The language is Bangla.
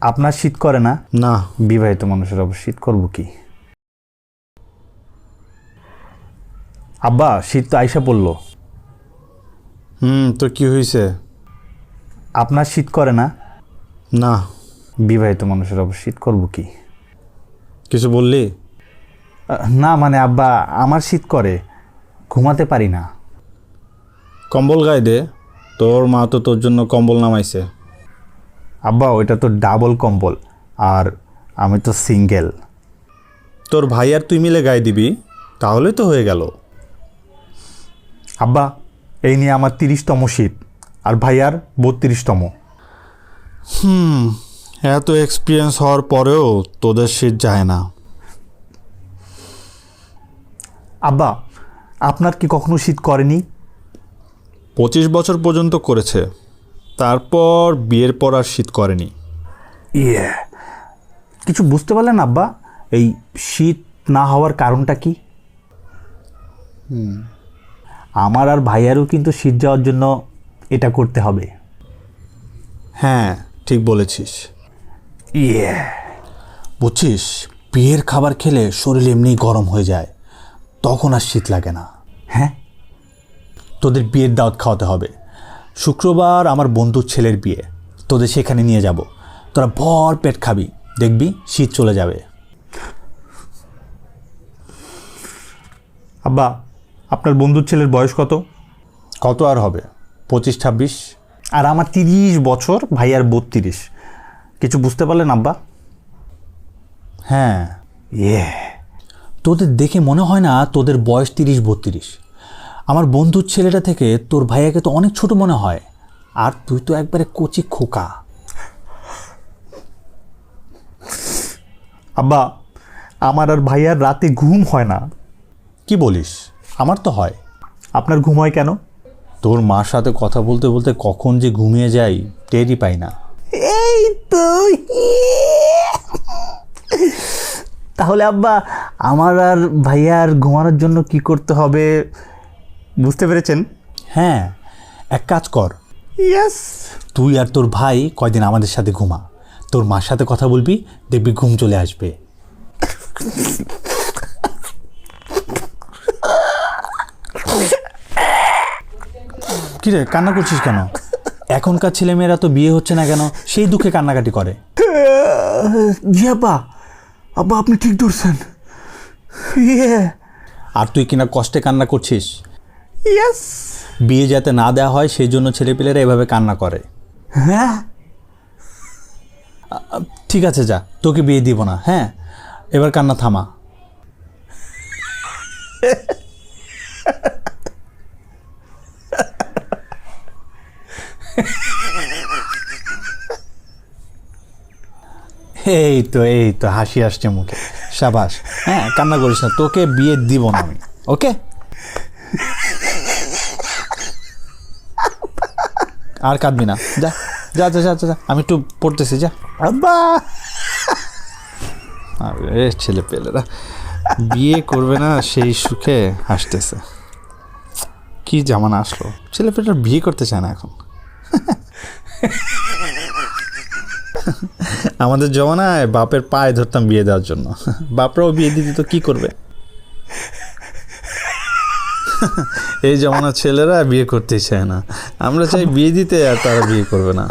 আপনার শীত করে না? না। বিবাহিত মানুষের আবার শীত করব কি? আব্বা শীত তো আইসা পড়ল। হুম তো কি হয়েছে আপনার শীত করে না? না। বিবাহিত মানুষের আবার শীত করব কি? কিছু বললি? না মানে আব্বা আমার শীত করে ঘুমাতে পারি না। কম্বল গায়ে দে। তোর মা তো তোর জন্য কম্বল নামাইছে। আব্বা ওইটা তো ডাবল কম্বল আর আমি তো সিঙ্গেল তোর ভাই আর তুই মিলে গায়ে দিবি তাহলে তো হয়ে গেল। আব্বা এই নিয়ে আমার তিরিশতম শীত আর ভাইয়ার বত্রিশতম। হুম এত এক্সপিরিয়েন্স হওয়ার পরেও তোদের শীত যায় না। আব্বা আপনার কি কখনো শীত করেনি? পঁচিশ বছর পর্যন্ত করেছে। তারপর বিয়ের পর আর শীত করেনি। ইয়ে কিছু বুঝতে পারলেন আব্বা? এই শীত না হওয়ার কারণটা কি? আমার আর ভাইয়ারও কিন্তু শীত যাওয়ার জন্য এটা করতে হবে। হ্যাঁ ঠিক বলেছিস। ইয়ে। বুঝছিস বিয়ের খাবার খেলে শরীর এমনি গরম হয়ে যায়। তখন আর শীত লাগে না। হ্যাঁ? তোদের বিয়ের দাওয়াত খাওয়াতে হবে। শুক্রবার আমার বন্ধুর ছেলের বিয়ে। তোদের সেখানে নিয়ে যাব। তোরা ভর পেট খাবি। দেখবি শীত চলে যাবে। আব্বা আপনার বন্ধুর ছেলের বয়স কত? কত আর হবে? পঁচিশ ছাব্বিশ? আর আমার তিরিশ বছর ভাইয়ার বত্রিশ। কিছু বুঝতে পারলেন আব্বা? হ্যাঁ। ইয়ে। তোদের দেখে মনে হয় না তোদের বয়স তিরিশ বত্রিশ। আমার বন্ধুর ছেলেটা থেকে তোর ভাইয়াকে তো অনেক ছোট মনে হয় আর তুই তো একবারে কচি খোকা। আব্বা আমার আর ভাইয়ার রাতে ঘুম হয় না। কি বলিস? আমার তো হয়। আপনার ঘুম হয় কেন? তোর মার সাথে কথা বলতে বলতে কখন যে ঘুমিয়ে যাই টেরই পাই না। এই তো তাহলে আব্বা আমার আর ভাইয়ার ঘুমানোর জন্য কি করতে হবে? বুঝতে পেরেছেন? হ্যাঁ এক কাজ কর। ইয়েস তুই আর তোর ভাই কয়দিন আমাদের সাথে ঘুমা। তোর মার সাথে কথা বলবি দেখবি ঘুম চলে আসবে। কিরে কান্না করছিস কেন? এখনকার ছেলেমেয়েরা তো বিয়ে হচ্ছে না কেন সেই দুঃখে কান্নাকাটি করে। জি আব্বা আব্বা আপনি ঠিক ধরছেন। আর তুই কিনা কষ্টে কান্না করছিস? ইয়েস বিয়ে যাতে না দেওয়া হয় সেই জন্য ছেলেপেলেরা এভাবে কান্না করে। হ্যাঁ। ঠিক আছে যা। তোকে বিয়ে দিব না হ্যাঁ? এবার কান্না থামা। এই তো এই তো হাসি আসছে মুখে। সাবাস। হ্যাঁ কান্না করিস না তোকে বিয়ে দিব না আমি ওকে? আর কাঁদবি না। যা যা যা যা যা, আমি একটু পড়তেছি যা। আব্বা! আরে ছেলে পেলেরা। বিয়ে করবে না সেই সুখে হাসতেছে। কি জামানা আসলো? ছেলে পেলেরা বিয়ে করতে চায় না এখন। আমাদের জমানায় বাপের পায়ে ধরতাম বিয়ে দেওয়ার জন্য। বাপরাও বিয়ে দিতে তো কি করবে? এই জমানার ছেলেরা বিয়ে করতেই চায় না। আমরা চাই বিয়ে দিতে আর তারা বিয়ে করবে না।